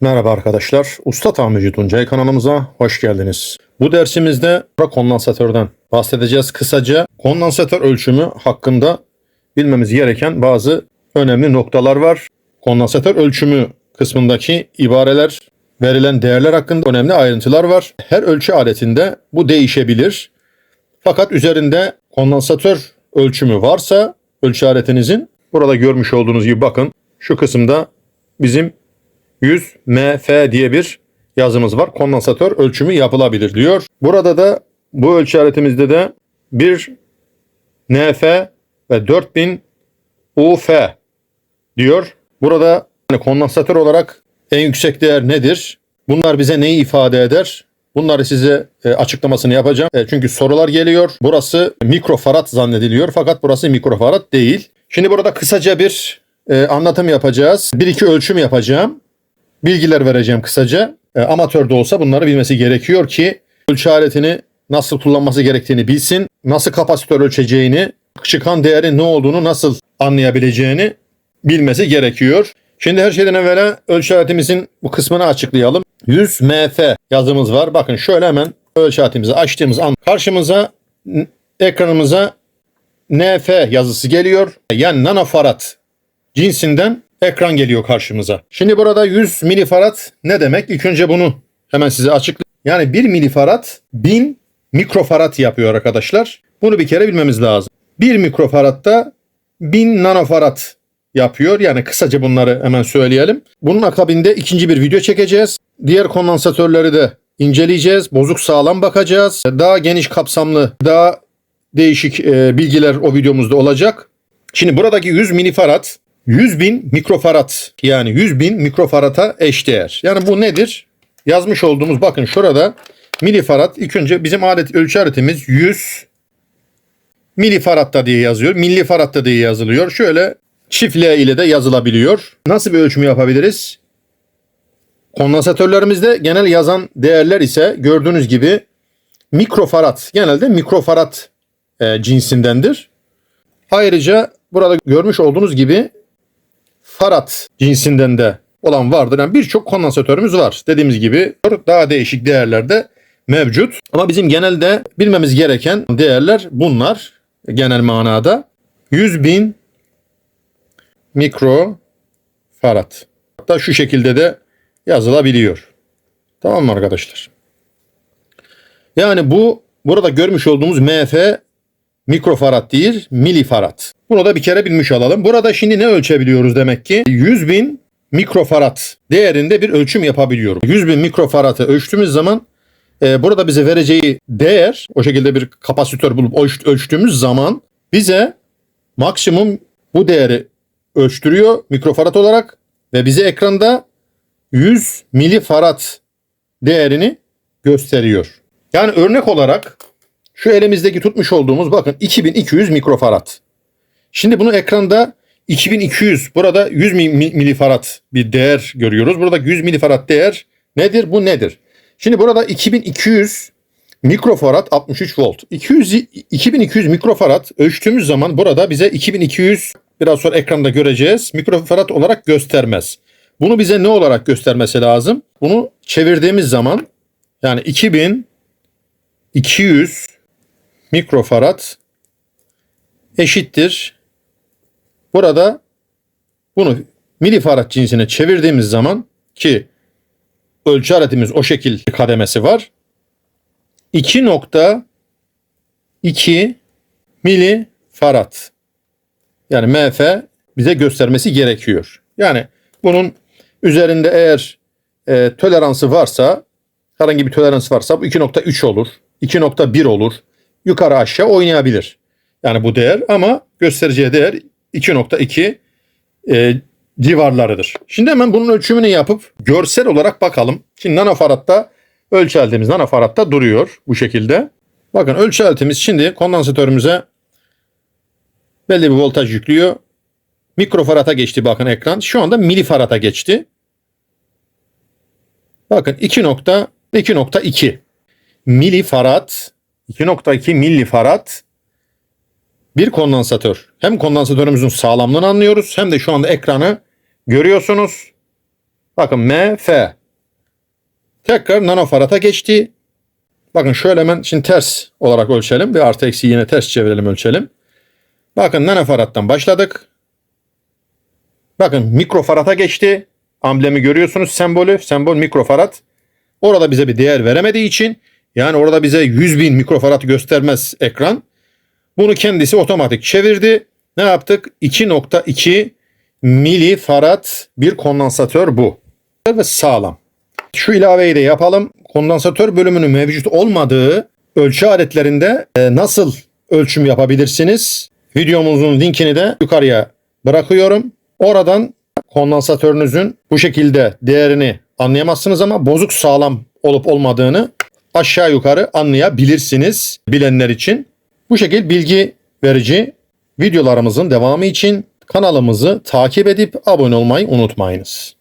Merhaba arkadaşlar. Usta Tamirci Tuncay kanalımıza hoş geldiniz. Bu dersimizde kondansatörden bahsedeceğiz. Kısaca kondansatör ölçümü hakkında bilmemiz gereken bazı önemli noktalar var. Kondansatör ölçümü kısmındaki ibareler, verilen değerler hakkında önemli ayrıntılar var. Her ölçü aletinde bu değişebilir. Fakat üzerinde kondansatör ölçümü varsa ölçü aletinizin burada görmüş olduğunuz gibi bakın şu kısımda bizim 100 MF diye bir yazımız var. Kondansatör ölçümü yapılabilir diyor. Burada da bu ölçü aletimizde de bir NF ve 4000 UF diyor. Burada yani kondansatör olarak en yüksek değer nedir? Bunlar bize neyi ifade eder? Bunları size e, açıklamasını yapacağım. E, çünkü sorular geliyor. Burası mikrofarad zannediliyor fakat burası mikrofarad değil. Şimdi burada kısaca bir e, anlatım yapacağız. Bir iki ölçüm yapacağım. Bilgiler vereceğim kısaca. E, amatör de olsa bunları bilmesi gerekiyor ki ölçü aletini nasıl kullanması gerektiğini bilsin. Nasıl kapasitör ölçeceğini, çıkan değerin ne olduğunu nasıl anlayabileceğini bilmesi gerekiyor. Şimdi her şeyden evvela ölçü aletimizin bu kısmını açıklayalım. 100 MF yazımız var. Bakın şöyle hemen ölçü aletimizi açtığımız an karşımıza ekranımıza NF yazısı geliyor. Yani nanofarad cinsinden ekran geliyor karşımıza. Şimdi burada 100 milifarad ne demek? İlk önce bunu hemen size açıklayayım. Yani 1 milifarad 1000 mikrofarad yapıyor arkadaşlar. Bunu bir kere bilmemiz lazım. 1 mikrofaradda 1000 nanofarad yapıyor. Yani kısaca bunları hemen söyleyelim. Bunun akabinde ikinci bir video çekeceğiz. Diğer kondansatörleri de inceleyeceğiz. Bozuk sağlam bakacağız. Daha geniş kapsamlı, daha değişik e, bilgiler o videomuzda olacak. Şimdi buradaki 100 milifarad 100 bin mikrofarad yani 100 bin mikrofarata eşdeğer. Yani bu nedir? Yazmış olduğumuz bakın şurada milifarad ilk önce bizim alet ölçü aletimiz 100 milifaratta diye yazıyor. Millifaratta diye yazılıyor. Şöyle çift L ile de yazılabiliyor. Nasıl bir ölçümü yapabiliriz? Kondansatörlerimizde genel yazan değerler ise gördüğünüz gibi mikrofarad. Genelde mikrofarad e, cinsindendir. Ayrıca burada görmüş olduğunuz gibi farad cinsinden de olan vardır. Yani birçok kondansatörümüz var. Dediğimiz gibi daha değişik değerlerde mevcut. Ama bizim genelde bilmemiz gereken değerler bunlar genel manada. 100 bin mikro farad. Hatta şu şekilde de yazılabiliyor. Tamam mı arkadaşlar? Yani bu burada görmüş olduğumuz MF mikrofarad değil milifarad. Bunu da bir kere bilmiş olalım. Burada şimdi ne ölçebiliyoruz demek ki? 100 bin mikrofarad değerinde bir ölçüm yapabiliyoruz. 100 bin mikrofarad'ı ölçtüğümüz zaman e, burada bize vereceği değer o şekilde bir kapasitör bulup ölç- ölçtüğümüz zaman bize maksimum bu değeri ölçtürüyor mikrofarad olarak ve bize ekranda 100 milifarad değerini gösteriyor. Yani örnek olarak şu elimizdeki tutmuş olduğumuz bakın 2200 mikrofarad. Şimdi bunu ekranda 2200 burada 100 mi- mi- milifarad bir değer görüyoruz. Burada 100 milifarad değer nedir? Bu nedir? Şimdi burada 2200 mikrofarad 63 volt. 200 2200 mikrofarad ölçtüğümüz zaman burada bize 2200 biraz sonra ekranda göreceğiz. Mikrofarad olarak göstermez. Bunu bize ne olarak göstermesi lazım? Bunu çevirdiğimiz zaman yani 2200 mikrofarad eşittir. Burada bunu milifarad cinsine çevirdiğimiz zaman ki ölçü aletimiz o şekil kademesi var. 2.2 milifarad yani MF bize göstermesi gerekiyor. Yani bunun üzerinde eğer e, toleransı varsa herhangi bir tolerans varsa bu 2.3 olur, 2.1 olur. Yukarı aşağı oynayabilir. Yani bu değer ama göstereceği değer 2.2 e, civarlarıdır. Şimdi hemen bunun ölçümünü yapıp görsel olarak bakalım. Şimdi nanofaradda ölçü aletimiz nanofaradda duruyor bu şekilde. Bakın ölçü aletimiz şimdi kondansatörümüze belli bir voltaj yüklüyor. Mikrofarata geçti bakın ekran. Şu anda milifarata geçti. Bakın 2.2 milifarad 2.2 milifarad bir kondansatör. Hem kondansatörümüzün sağlamlığını anlıyoruz hem de şu anda ekranı görüyorsunuz. Bakın MF. Tekrar nanofarata geçti. Bakın şöyle hemen şimdi ters olarak ölçelim. Bir artı eksi yine ters çevirelim ölçelim. Bakın nanofarattan başladık. Bakın mikrofarata geçti. Amblemi görüyorsunuz sembolü. Sembol mikrofarad. Orada bize bir değer veremediği için yani orada bize 100 bin mikrofarad göstermez ekran. Bunu kendisi otomatik çevirdi. Ne yaptık? 2.2 milifarad bir kondansatör bu. Ve sağlam. Şu ilaveyi de yapalım. Kondansatör bölümünün mevcut olmadığı ölçü aletlerinde e, nasıl ölçüm yapabilirsiniz? Videomuzun linkini de yukarıya bırakıyorum. Oradan kondansatörünüzün bu şekilde değerini anlayamazsınız ama bozuk sağlam olup olmadığını aşağı yukarı anlayabilirsiniz bilenler için. Bu şekil bilgi verici videolarımızın devamı için kanalımızı takip edip abone olmayı unutmayınız.